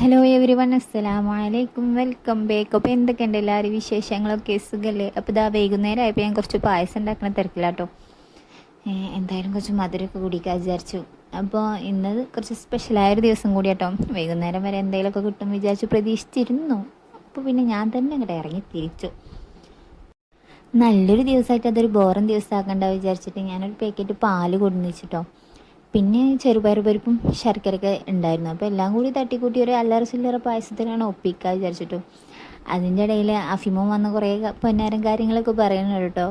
Hello everyone അസ്സലാമലൈക്കും welcome back അപ്പോൾ എന്തൊക്കെയുണ്ട് എല്ലാവരും വിശേഷങ്ങളൊക്കെ? സുഖല്ലേ? അപ്പോൾ ഇതാ വൈകുന്നേരം ആയപ്പോൾ ഞാൻ കുറച്ച് പായസം ഉണ്ടാക്കണ തിരക്കിലാട്ടോ. എന്തായാലും കുറച്ച് മധുരമൊക്കെ കുടിക്കാൻ വിചാരിച്ചു. അപ്പോൾ ഇന്ന് കുറച്ച് സ്പെഷ്യലായൊരു ദിവസം കൂടി കേട്ടോ വൈകുന്നേരം വരെ എന്തെങ്കിലുമൊക്കെ കിട്ടും വിചാരിച്ചു പ്രതീക്ഷിച്ചിരുന്നു. അപ്പോൾ പിന്നെ ഞാൻ തന്നെ അങ്ങോട്ട് ഇറങ്ങി തിരിച്ചു. നല്ലൊരു ദിവസമായിട്ട് അതൊരു ബോറൻ ദിവസമാക്കണ്ട വിചാരിച്ചിട്ട് ഞാനൊരു പാക്കറ്റ് പാൽ കൊടുന്ന് വെച്ചിട്ടോ പിന്നെ ചെറുപയർ പരിപ്പും ശർക്കരയൊക്കെ ഉണ്ടായിരുന്നു. അപ്പോൾ എല്ലാം കൂടി തട്ടിക്കൂട്ടി ഒരു അല്ലറ ചില്ലറ പായസത്തിലാണ് ഒപ്പിക്കുക വിചാരിച്ചിട്ടു. അതിന്റെ ഇടയിൽ അഫിമോ വന്ന കുറേ പൊന്നാരം കാര്യങ്ങളൊക്കെ പറയണത് കേട്ടോ.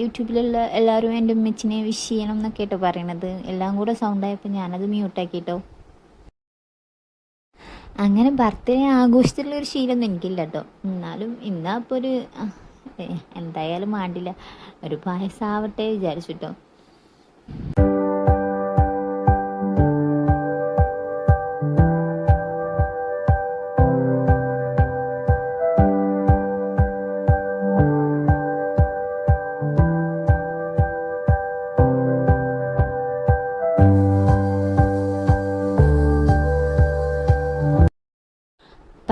യൂട്യൂബിലുള്ള എല്ലാവരും എന്റെ ഉമ്മച്ചിനെ വിഷ് ചെയ്യണം എന്നൊക്കെ കേട്ടോ പറയണത്. എല്ലാം കൂടെ സൗണ്ടായപ്പോൾ ഞാനത് മ്യൂട്ടാക്കിട്ടോ അങ്ങനെ ബർത്ത്ഡേ ആഘോഷത്തിലുള്ള ഒരു ശീലമൊന്നും എനിക്കില്ല കേട്ടോ. എന്നാലും ഇന്നാ ഇപ്പോൾ ഒരു എന്തായാലും മാണ്ടില്ല. ഒരു പായസം ആവട്ടെ വിചാരിച്ചു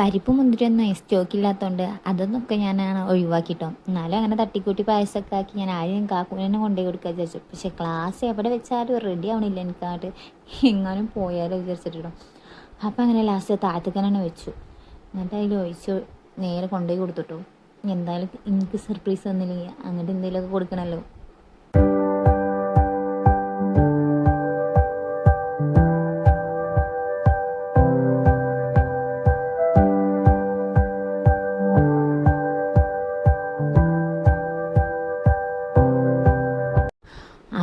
പരിപ്പ് മുന്തിരിയൊന്നും സ്റ്റോക്ക് ഇല്ലാത്തതുകൊണ്ട് അതൊന്നൊക്കെ ഞാനാണ് ഒഴിവാക്കിട്ടോ. എന്നാലും അങ്ങനെ തട്ടിക്കൂട്ടി പായസമൊക്കെ ആക്കി ഞാൻ ആരും കാക്കൂനെ കൊണ്ടുപോയി കൊടുക്കുക വിചാരിച്ചു. പക്ഷെ ക്ലാസ് എവിടെ വെച്ചാലും റെഡി ആവണില്ല എനിക്കായിട്ട്. എങ്ങാനും പോയാലോ വിചാരിച്ചിട്ടോ അപ്പം അങ്ങനെ ലാസ്റ്റ് താഴത്തേക്കാനാണ് വെച്ചു. എന്നിട്ട് അതിൽ ഒഴിച്ച് നേരെ കൊണ്ടുപോയി കൊടുത്തിട്ടു എന്തായാലും എനിക്ക് സർപ്രൈസ് തന്നില്ലെങ്കിൽ അങ്ങോട്ട് എന്തെങ്കിലുമൊക്കെ കൊടുക്കണമല്ലോ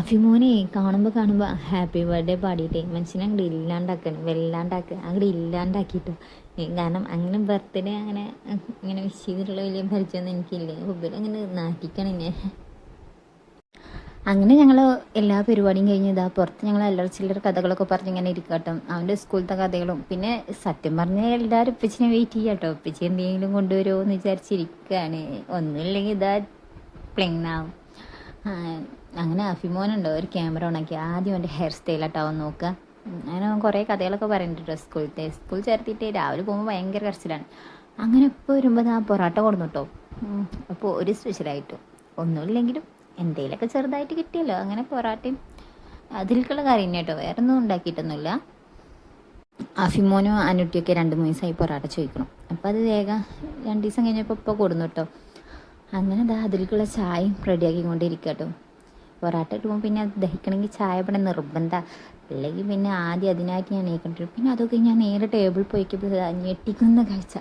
അഭിമോനെ കാണുമ്പോൾ കാണുമ്പോൾ ഹാപ്പി ബർത്ത്ഡേ പാടിയിട്ടേ മനുഷ്യനെ അങ്ങോട്ട് ഇല്ലാണ്ടാക്കണം. വെല്ലാണ്ടാക്കുക അങ്ങോട്ട് ഇല്ലാണ്ടാക്കിയിട്ട് കാരണം അങ്ങനെ ബർത്ത്ഡേ അങ്ങനെ ഇങ്ങനെ വിഷ് ചെയ്തിട്ടുള്ള വലിയ പരിചയമൊന്നും എനിക്കില്ല. അപ്പോൾ അങ്ങനെ നാട്ടിക്കണിനെ അങ്ങനെ ഞങ്ങൾ എല്ലാ പരിപാടിയും കഴിഞ്ഞ് ഇതാ പുറത്ത് ഞങ്ങൾ അല്ലറ ചില്ലർ കഥകളൊക്കെ പറഞ്ഞ് ഇങ്ങനെ ഇരിക്കട്ടോ. അവന്റെ സ്കൂളത്തെ കഥകളും. പിന്നെ സത്യം പറഞ്ഞാൽ എല്ലാവരും ഉപ്പച്ചിനെ വെയിറ്റ് ചെയ്യാട്ടോ. ഉപ്പച്ചി എന്തെങ്കിലും കൊണ്ടുവരുമോ എന്ന് വിചാരിച്ചിരിക്കുകയാണ് ഒന്നുമില്ലെങ്കിൽ ഇതാ പ്ലെങ്ങാവും അങ്ങനെ അഫിമോനുണ്ടോ ഒരു ക്യാമറ ഓണാക്കി ആദ്യം എന്റെ ഹെയർ സ്റ്റൈൽ ആട്ടാവും നോക്കുക അങ്ങനെ കുറേ കഥകളൊക്കെ പറയുന്നുണ്ട് കേട്ടോ സ്കൂളിലത്തെ സ്കൂൾ ചേർത്തിട്ട് രാവിലെ പോകുമ്പോൾ ഭയങ്കര കരച്ചിലാണ്. അങ്ങനെ ഇപ്പോൾ വരുമ്പോൾ ആ പൊറോട്ട കൊടുന്നു കേട്ടോ. അപ്പോൾ ഒരു സ്പെഷ്യലായിട്ടും ഒന്നുമില്ലെങ്കിലും എന്തെങ്കിലുമൊക്കെ ചെറുതായിട്ട് കിട്ടിയല്ലോ അങ്ങനെ പൊറാട്ടയും അതിലേക്കുള്ള കറി തന്നെ കേട്ടോ വേറെ ഒന്നും ഉണ്ടാക്കിയിട്ടൊന്നുമില്ല. അഫിമോനും അനുട്ടിയൊക്കെ രണ്ട് മൂന്ന് ദിവസമായി പൊറാട്ട ചോദിക്കണം. അപ്പോൾ അത് വേഗം രണ്ട് ദിവസം കഴിഞ്ഞപ്പോൾ ഇപ്പോൾ കൊടുന്നു കേട്ടോ. അങ്ങനെ ദാ അതിലേക്കുള്ള ചായയും റെഡിയാക്കിക്കൊണ്ടിരിക്കുക കേട്ടോ പൊറാട്ട ഇടുമ്പോൾ പിന്നെ ദഹിക്കണമെങ്കിൽ ചായ ഇവിടെ നിർബന്ധ. അല്ലെങ്കിൽ പിന്നെ ആദ്യം അതിനാക്കി ഞാൻ നീക്കേണ്ടി പിന്നെ അതൊക്കെ ഞാൻ നേരെ ടേബിൾ പോയിക്കപ്പോൾ ഞെട്ടിക്കുന്ന കാഴ്ച.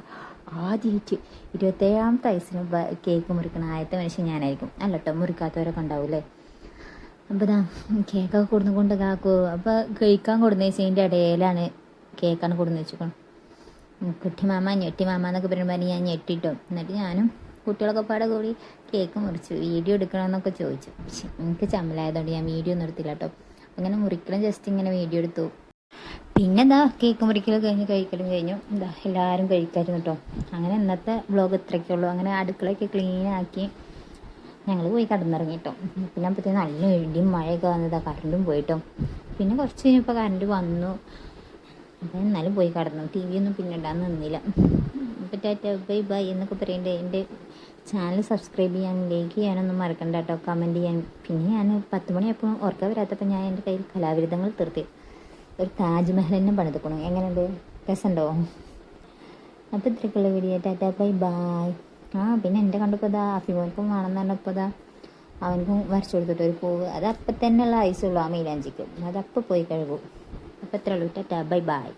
ആദ്യമായിട്ട് ഇരുപത്തേഴാമത്തെ വയസ്സിന് കേക്ക് മുറിക്കണ ആദ്യത്തെ മനുഷ്യൻ ഞാനായിരിക്കും. അല്ല കേട്ടോ മുറിക്കാത്തവരൊക്കെ ഉണ്ടാവൂലേ അപ്പോൾ ഇതാ കേക്കൊക്കെ കൊടുന്നു കൊണ്ട് കാക്കു അപ്പോൾ കഴിക്കാൻ കൊടുന്ന അതിന്റെ ഇടയിലാണ് കേക്കാണ് കൊടുന്ന് വെച്ചിരിക്കണം കുട്ടി മാമ ഞെട്ടി മാമ എന്നൊക്കെ പറയുമ്പോൾ ഞാൻ ഞെട്ടിട്ടോ. എന്നിട്ട് ഞാനും കുട്ടികളൊക്കെ പാടെ കൂടി കേക്ക് മുറിച്ചു വീഡിയോ എടുക്കണമെന്നൊക്കെ ചോദിച്ചു. എനിക്ക് ചമ്മലായതുകൊണ്ട് ഞാൻ വീഡിയോ ഒന്നും എടുത്തില്ല കേട്ടോ അങ്ങനെ മുറിക്കലും ജസ്റ്റ് ഇങ്ങനെ വീഡിയോ എടുത്തു. പിന്നെ എന്താ കേക്ക് മുറിക്കലും കഴിഞ്ഞ് കഴിക്കലും കഴിഞ്ഞു. എന്താ എല്ലാവരും കഴിക്കായിരുന്നു കേട്ടോ അങ്ങനെ ഇന്നത്തെ വ്ലോഗ് ഇത്രയൊക്കെ ഉള്ളൂ. അങ്ങനെ അടുക്കളയൊക്കെ ക്ലീൻ ആക്കി ഞങ്ങൾ പോയി കിടന്നിറങ്ങി കേട്ടോ പിന്നെ അപ്പോഴത്തേക്ക് നല്ല ഇടിയും മഴയൊക്കെ വന്നതാ കറണ്ടും പോയിട്ടോ പിന്നെ കുറച്ച് കഴിഞ്ഞപ്പോൾ കറണ്ട് വന്നു. അപ്പം എന്നാലും പോയി കിടന്നു. ടി വി ഒന്നും പിന്നെ ഇടാൻ നിന്നില്ല. അപ്പോൾ ബൈ ബൈ എന്നൊക്കെ പറയേണ്ടത് എന്റെ ചാനൽ സബ്സ്ക്രൈബ് ചെയ്യാൻ ലൈക്ക് ചെയ്യാനൊന്നും മറക്കണ്ട കേട്ടോ കമന്റ് ചെയ്യാൻ. പിന്നെ ഞാൻ പത്ത് മണിയപ്പോൾ ഉറക്കം വരാത്തപ്പോൾ ഞാൻ എന്റെ കയ്യിൽ കലാവിരുദ്ധങ്ങൾ തീർത്തി ഒരു താജ്മഹൽ തന്നെ പണിതുക്കണു. എങ്ങനെയുണ്ട്? രസമുണ്ടോ അപ്പോൾ ഇത്രയ്ക്കുള്ള വീഡിയോ ടാറ്റ ബൈ ബായ് ആ പിന്നെ എന്റെ കണ്ടപ്പോൾ ഇതാ അഭിമുഖം വേണമെന്ന് പറഞ്ഞപ്പോൾ ഇതാ അവനും വരച്ചു കൊടുത്തിട്ട് ഒരു പൂവ്. അത് അപ്പം തന്നെയുള്ള ഐസുള്ളൂ ആ മൈലാഞ്ചിക്ക് അതപ്പോൾ പോയി കഴുകും അപ്പോൾ ഇത്രയുള്ളൂ ടാറ്റ ബൈ ബായ്